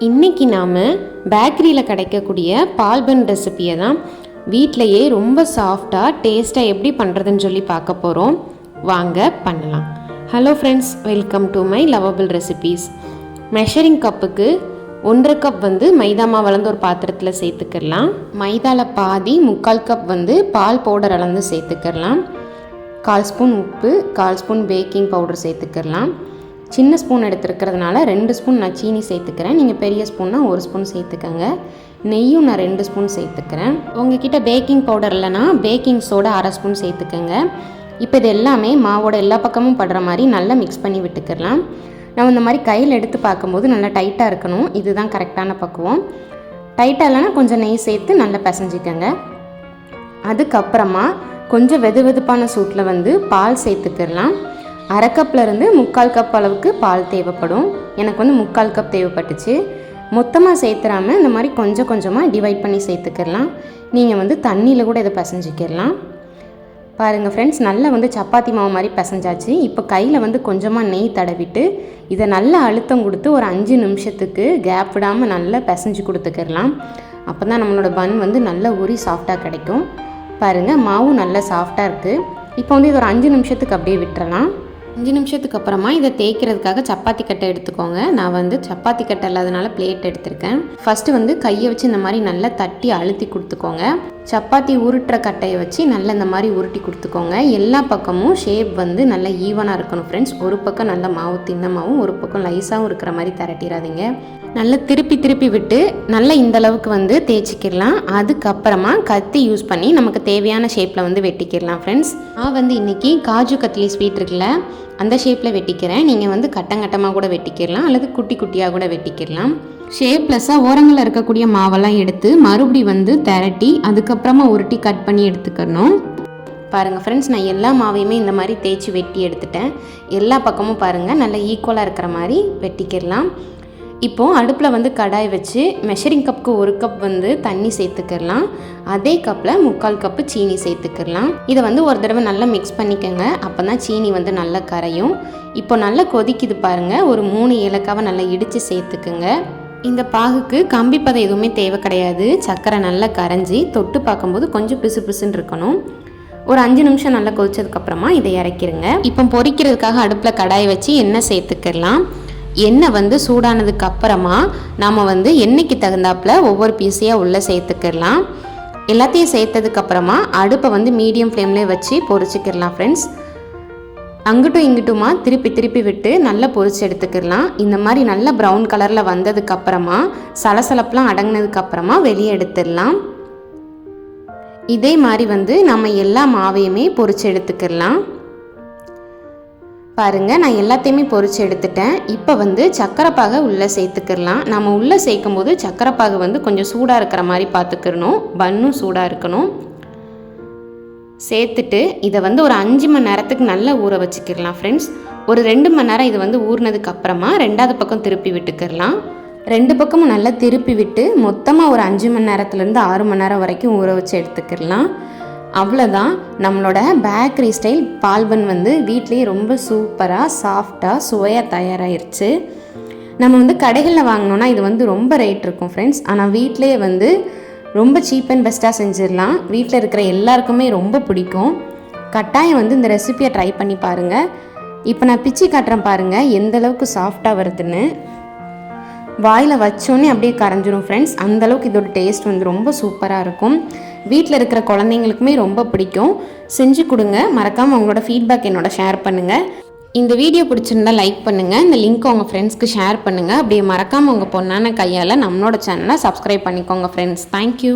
இன்னைக்கு நாம் பேக்கரியில் கிடைக்கக்கூடிய பால்பன் ரெசிபியை தான் வீட்டிலையே ரொம்ப சாஃப்டாக டேஸ்ட்டாக எப்படி பண்ணுறதுன்னு சொல்லி பார்க்க போகிறோம் வாங்க பண்ணலாம். Hello friends welcome to my lovable recipes measuring கப்புக்கு ஒன்றரை கப் வந்து மைதா மாவு வளர்ந்து ஒரு பாத்திரத்தில் சேர்த்துக்கிடலாம் மைதாவில் பாதி முக்கால் கப் வந்து பால் பவுடர் அளந்து சேர்த்துக்கிடலாம் கால் ஸ்பூன் உப்பு கால் ஸ்பூன் பேக்கிங் பவுடர் சேர்த்துக்கிடலாம் சின்ன ஸ்பூன் எடுத்துருக்கிறதுனால ரெண்டு ஸ்பூன் நான் சீனி சேர்த்துக்கிறேன். நீங்கள் பெரிய ஸ்பூன்னா ஒரு ஸ்பூன் சேர்த்துக்கோங்க. நெய்யும் நான் ரெண்டு ஸ்பூன் சேர்த்துக்கிறேன். உங்ககிட்ட பேக்கிங் பவுடர் இல்லைன்னா பேக்கிங் சோடா அரை ஸ்பூன் சேர்த்துக்கோங்க. இப்போ இது எல்லாமே மாவோட எல்லா பக்கமும் படுற மாதிரி நல்லா மிக்ஸ் பண்ணி விட்டுக்கிடலாம் நம்ம இந்த மாதிரி கையில் எடுத்து பார்க்கும்போது நல்லா டைட்டாக இருக்கணும். இதுதான் கரெக்டான பக்குவம். டைட்டாக இல்லைன்னா கொஞ்சம் நெய் சேர்த்து நல்லா பிசைஞ்சிக்கோங்க. அதுக்கப்புறமா கொஞ்சம் வெது வெதுப்பான சூட்டில் வந்து பால் சேர்த்துக்கிடலாம் அரை கப்லேருந்து முக்கால் கப் அளவுக்கு பால் தேவைப்படும். எனக்கு வந்து முக்கால் கப் தேவைப்பட்டுச்சு. மொத்தமாக சேர்த்துறாமல் இந்த மாதிரி கொஞ்சம் கொஞ்சமாக டிவைட் பண்ணி சேர்த்துக்கிடலாம். நீங்கள் வந்து தண்ணியில் கூட இதை பிசைஞ்சிக்கிடலாம். பாருங்கள் ஃப்ரெண்ட்ஸ் நல்லா வந்து சப்பாத்தி மாவு மாதிரி பிசைஞ்சாச்சு. இப்போ கையில் வந்து கொஞ்சமாக நெய் தடவிட்டு இதை நல்லா அழுத்தம் கொடுத்து ஒரு அஞ்சு நிமிஷத்துக்கு கேப் விடாமல் நல்லா பிசைஞ்சு கொடுத்துக்கிடலாம். அப்போ தான் நம்மளோட பன் வந்து நல்லா உரி சாஃப்டாக கிடைக்கும். பாருங்கள் மாவும் நல்லா சாஃப்டாக இருக்குது இப்போ வந்து இது ஒரு அஞ்சு நிமிஷத்துக்கு அப்படியே விட்டுறலாம். அஞ்சு நிமிஷத்துக்கு அப்புறமா இதை தேய்க்கிறதுக்காக சப்பாத்தி கட்டை எடுத்துக்கோங்க. நான் வந்து சப்பாத்தி கட்டை இல்லாதனால பிளேட் எடுத்திருக்கேன். ஃபஸ்ட்டு வந்து கையை வச்சு இந்த மாதிரி நல்லா தட்டி அழுத்தி கொடுத்துக்கோங்க. சப்பாத்தி உருட்டுற கட்டையை வச்சு நல்லா இந்த மாதிரி உருட்டி கொடுத்துக்கோங்க. எல்லா பக்கமும் ஷேப் வந்து நல்லா ஈவனாக இருக்கணும் ஃப்ரெண்ட்ஸ் ஒரு பக்கம் நல்ல மாவு தின்னமாகவும் ஒரு பக்கம் லைஸாகவும் இருக்கிற மாதிரி திரட்டிடாதீங்க. நல்லா திருப்பி திருப்பி விட்டு நல்லா இந்த அளவுக்கு வந்து தேய்ச்சிக்கிடலாம். அதுக்கப்புறமா கத்தி யூஸ் பண்ணி நமக்கு தேவையான ஷேப்பில் வந்து வெட்டிக்கிடலாம் ஃப்ரெண்ட்ஸ் நான் வந்து இன்றைக்கி காஜு கத்லி ஸ்வீட் இருக்குல்ல அந்த ஷேப்பில் வெட்டிக்கிறேன். நீங்கள் வந்து கட்டங்கட்டமாக கூட வெட்டிக்கிடலாம் அல்லது குட்டி குட்டியாக கூட வெட்டிக்கிடலாம் ஷேப்லெஸ்ஸாக ஓரங்களில் இருக்கக்கூடிய மாவெல்லாம் எடுத்து மறுபடி வந்து திரட்டி அதுக்கப்புறமா உருட்டி கட் பண்ணி எடுத்துக்கணும். பாருங்கள் ஃப்ரெண்ட்ஸ் நான் எல்லா மாவையுமே இந்த மாதிரி தேய்ச்சி வெட்டி எடுத்துட்டேன். எல்லா பக்கமும் பாருங்கள் நல்லா ஈக்குவலாக இருக்கிற மாதிரி வெட்டிக்கிடலாம் இப்போது அடுப்பில் வந்து கடாய் வச்சு மெஷரிங் கப்புக்கு ஒரு கப் வந்து தண்ணி சேர்த்துக்கிடலாம். அதே கப்பில் முக்கால் கப்பு சீனி சேர்த்துக்கிடலாம். இதை வந்து ஒரு தடவை நல்லா மிக்ஸ் பண்ணிக்கோங்க. அப்போ தான் சீனி வந்து நல்லா கரையும். இப்போ நல்லா கொதிக்குது பாருங்கள் ஒரு மூணு ஏலக்காவை நல்லா இடித்து சேர்த்துக்குங்க. இந்த பாகுக்கு கம்பி பதம் எதுவுமே தேவை கிடையாது. சர்க்கரை நல்லா கரைஞ்சி தொட்டு பார்க்கும்போது கொஞ்சம் பிசு பிசுன்னு இருக்கணும். ஒரு அஞ்சு நிமிஷம் நல்லா கொதிச்சதுக்கப்புறமா இதை இறக்கிருங்க. இப்போ பொரிக்கிறதுக்காக அடுப்பில் கடாய் வச்சு எண்ணெய் சேர்த்துக்கிடலாம். எண்ணெய் வந்து சூடானதுக்கு அப்புறமா நாம் வந்து எண்ணெய்க்கு தகுந்தாப்புல ஒவ்வொரு பீஸையாக உள்ளே சேர்த்துக்கிடலாம். எல்லாத்தையும் சேர்த்ததுக்கப்புறமா அடுப்பை வந்து மீடியம் ஃப்ளேம்லேயே வச்சு பொரிச்சிக்கிடலாம் ஃப்ரெண்ட்ஸ் அங்கிட்டும் இங்கிட்டுமா திருப்பி திருப்பி விட்டு நல்லா பொரிச்சு எடுத்துக்கிடலாம். இந்த மாதிரி நல்ல ப்ரௌன் கலரில் வந்ததுக்கப்புறமா சலசலப்பெலாம் அடங்கினதுக்கப்புறமா வெளியே எடுத்துடலாம். இதே மாதிரி வந்து நம்ம எல்லா மாவையுமே பொரிச்சு எடுத்துக்கிடலாம். பாருங்க நான் எல்லாத்தையுமே பொறிச்சு எடுத்துட்டேன். இப்போ வந்து சக்கரைப்பாகை உள்ளே சேர்த்துக்கிடலாம். நம்ம உள்ளே சேர்க்கும் போது சக்கரைப்பாகு வந்து கொஞ்சம் சூடாக இருக்கிற மாதிரி பார்த்துக்கிறணும் பன்னும் சூடாக இருக்கணும். சேர்த்துட்டு இதை வந்து ஒரு அஞ்சு மணி நேரத்துக்கு நல்லா ஊற வச்சுக்கிடலாம் ஃப்ரெண்ட்ஸ் ஒரு ரெண்டு மணி நேரம் இது வந்து ஊறினதுக்கு அப்புறமா ரெண்டாவது பக்கம் திருப்பி விட்டுக்கிடலாம். ரெண்டு பக்கமும் நல்லா திருப்பி விட்டு மொத்தமாக ஒரு அஞ்சு மணி நேரத்துலேருந்து ஆறு மணி நேரம் வரைக்கும் ஊற வச்சு எடுத்துக்கிடலாம். அவ்வளோதான் நம்மளோட பேக்கரி ஸ்டைல் பால்பன் வந்து வீட்லேயே ரொம்ப சூப்பராக சாஃப்டாக சுவையாக தயாராகிருச்சு நம்ம வந்து கடைகளில் வாங்கினோன்னா இது வந்து ரொம்ப ரேட் இருக்கும் ஃப்ரெண்ட்ஸ் ஆனால் வீட்டிலேயே வந்து ரொம்ப சீப் அண்ட் பெஸ்ட்டாக செஞ்சிடலாம். வீட்டில் இருக்கிற எல்லாருக்குமே ரொம்ப பிடிக்கும். கட்டாயம் வந்து இந்த ரெசிபியை ட்ரை பண்ணி பாருங்கள் இப்போ நான் பிச்சு காட்டுறேன் பாருங்கள் எந்த அளவுக்கு சாஃப்டாக வருதுன்னு. வாயில் வச்சோன்னே அப்படியே கரைஞ்சிரும் ஃப்ரெண்ட்ஸ் அந்தளவுக்கு இதோட டேஸ்ட் வந்து ரொம்ப சூப்பராக இருக்கும். வீட்டில் இருக்கிற குழந்தைங்களுக்குமே ரொம்ப பிடிக்கும். செஞ்சு கொடுங்க. மறக்காமல் உங்களோட ஃபீட்பேக் என்னோட ஷேர் பண்ணுங்கள் இந்த வீடியோ பிடிச்சிருந்தா லைக் பண்ணுங்கள் இந்த லிங்க் உங்கள் ஃப்ரெண்ட்ஸ்க்கு ஷேர் பண்ணுங்கள் அப்படியே மறக்காமல் உங்கள் பொண்ணான கையால் நம்மளோட சேனலை சப்ஸ்கிரைப் பண்ணிக்கோங்க ஃப்ரெண்ட்ஸ் தேங்க்யூ